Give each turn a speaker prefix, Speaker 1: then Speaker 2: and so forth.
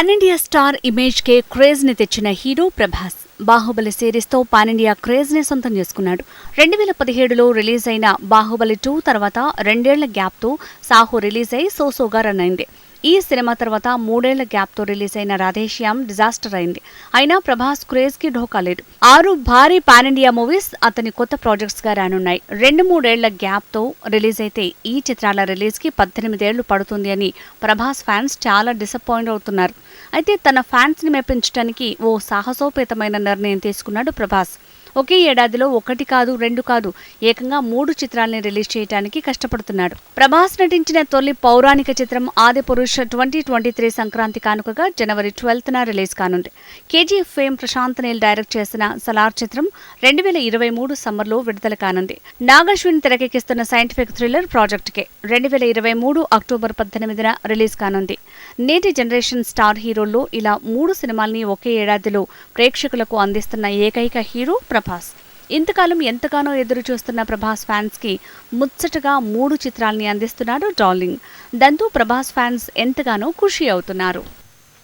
Speaker 1: Pan-India star image కే క్రేజ్ని తెచ్చిన హీరో ప్రభాస్. బాహుబలి సిరీస్తో పానిండియా క్రేజ్ని సొంతం చేసుకున్నాడు. రెండు వేల పదిహేడులో రిలీజ్ అయిన బాహుబలి టూ తర్వాత రెండేళ్ళ గ్యాప్తో సాహో రిలీజ్ అయి సోసోగా రన్ అయింది. ఈ సినిమా తర్వాత మూడేళ్ళ గ్యాప్తో రిలీజ్ అయిన రాధేశ్యామ్ డిజాస్టర్ అయింది. అయినా ప్రభాస్ క్రేజ్కి ఢోకా లేదు. ఆరు భారీ పాన్ ఇండియా మూవీస్ అతని కొత్త ప్రాజెక్ట్స్గా రానున్నాయి. రెండు మూడేళ్ళ గ్యాప్తో రిలీజ్ అయితే ఈ చిత్రాల రిలీజ్కి పద్దెనిమిదేళ్ళు పడుతుంది అని ప్రభాస్ ఫ్యాన్స్ చాలా డిసప్పాయింట్ అవుతున్నారు. అయితే తన ఫ్యాన్స్ని మెప్పించడానికి ఓ సాహసోపేతమైన నిర్ణయం తీసుకున్నాడు ప్రభాస్. ఒకే ఏడాదిలో ఒకటి కాదు రెండు కాదు ఏకంగా మూడు చిత్రాల్ని రిలీజ్ చేయడానికి కష్టపడుతున్నాడు. ప్రభాస్ నటించిన తొలి పౌరాణిక చిత్రం Adipurush twenty twenty three Sankranti కానుకగా జనవరి ట్వెల్త్ న రిలీజ్ కానుంది. KGF fame Prashanth Neel direct చేసిన సలార్ చిత్రం రెండు వేల ఇరవై మూడు సమ్మర్లో విడుదల కానుంది. నాగశ్విన్ తెరకెక్కిస్తున్న సైంటిఫిక్ థ్రిల్లర్ ప్రాజెక్ట్ కే రెండు వేల ఇరవై మూడు అక్టోబర్ పద్దెనిమిదిన రిలీజ్ కానుంది. నేటి జనరేషన్ స్టార్ హీరోల్లో ఇలా మూడు సినిమాల్ని ఒకే ఏడాదిలో ప్రేక్షకులకు అందిస్తున్న ఏకైక హీరో ప్రభాస్. ఇంతకాలం ఎంతగానో ఎదురు చూస్తున్న ప్రభాస్ ఫ్యాన్స్కి ముచ్చటగా మూడు చిత్రాల్ని అందిస్తున్నాడు డార్లింగ్. దాంతో ప్రభాస్ ఫ్యాన్స్ ఎంతగానో ఖుషి అవుతున్నారు.